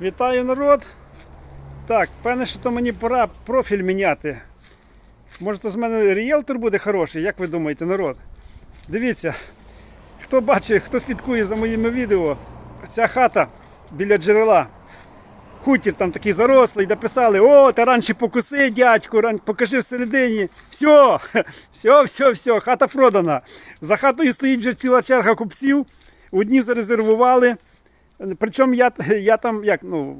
Вітаю народ. Так, певне, що то мені пора профіль міняти. Може, то з мене ріелтор буде хороший, як ви думаєте, народ? Дивіться, хто бачить, хто слідкує за моїми відео, ця хата біля джерела. Хутір там такий зарослий, де писали, о, та раніше покуси, дядьку, покажи всередині. Все, все, все, все, хата продана. За хатою стоїть вже ціла черга купців. Одні зарезервували. Причому я, я там як, ну,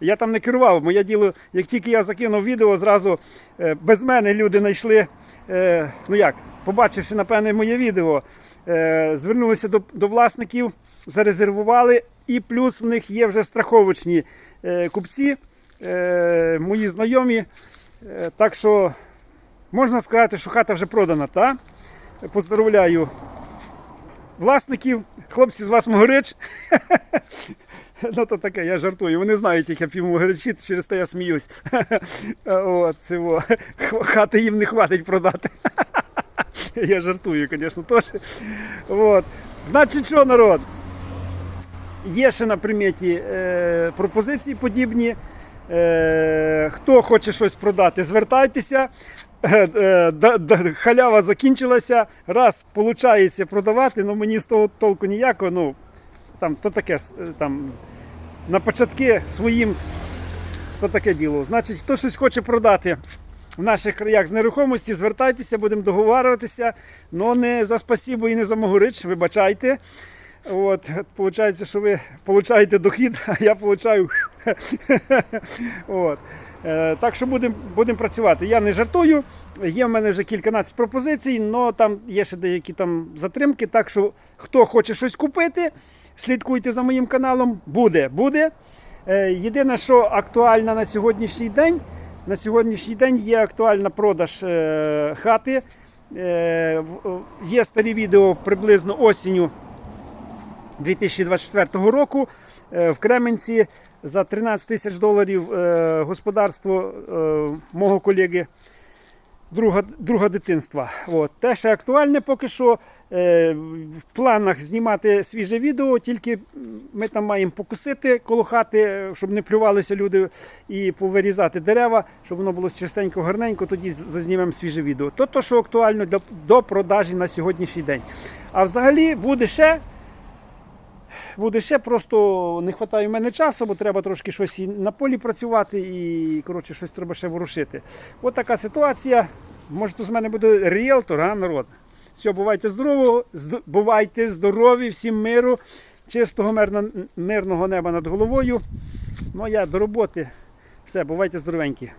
я там не керував. Моє діло, як тільки я закинув відео, зразу е, без мене люди знайшли. е, Ну як, побачивши, напевне, моє відео, е, звернулися до, до власників, зарезервували, і плюс в них є вже страховочні купці, мої знайомі. Так що можна сказати, що хата вже продана. Та? Поздравляю власників. Хлопці з вас могорич. Ну, то таке, я жартую. Вони знають, як я п'ю могоричі, через те я сміюсь. От, цього. Хати їм не хватить продати. Я жартую, звісно, теж. От. Значить, що, народ? Є ще на приметі е, пропозиції подібні. Е, хто хоче щось продати, звертайтеся. Е, е, халява закінчилася. Раз виходить продавати, ну мені з того толку ніякого. Ну, там, то таке, е, там, на початки своїм, то таке діло. Значить, хто щось хоче продати в наших краях з нерухомості, звертайтеся, будемо договарюватися. Ну не за спасібо і не за могорич, вибачайте. От, Получається, що ви получаєте дохід, а я получаю. От. Е, так що будемо будем працювати. Я не жартую. Є в мене вже кільканадцять пропозицій, але там є ще деякі там затримки. Так що хто хоче щось купити, слідкуйте за моїм каналом. Буде, буде. Е, єдине, що актуально на сьогоднішній день. На сьогоднішній день є актуальна продаж е, хати. Є старі відео приблизно осінню 2024 року е, в Кременці за 13 тисяч доларів е, господарство е, мого колеги. Друга, друга дитинства. От. Те ще актуальне поки що. В планах знімати свіже відео, тільки ми там маємо покусити коло хати, е, щоб не плювалися люди, і повирізати дерева, щоб воно було чистенько, гарненько, тоді зазнімемо свіже відео. То, то що актуально для, до продажі на сьогоднішній день. А взагалі буде ще буде ще, просто не вистачає в мене часу, бо треба трошки щось і на полі працювати, і коротше, щось треба ще ворушити. От така ситуація. Може, то з мене буде ріелтор, а народ. Все, бувайте здорові, зд- бувайте здорові, всім миру, чистого мирно, мирного неба над головою. Ну а я до роботи. Все, бувайте здоровенькі.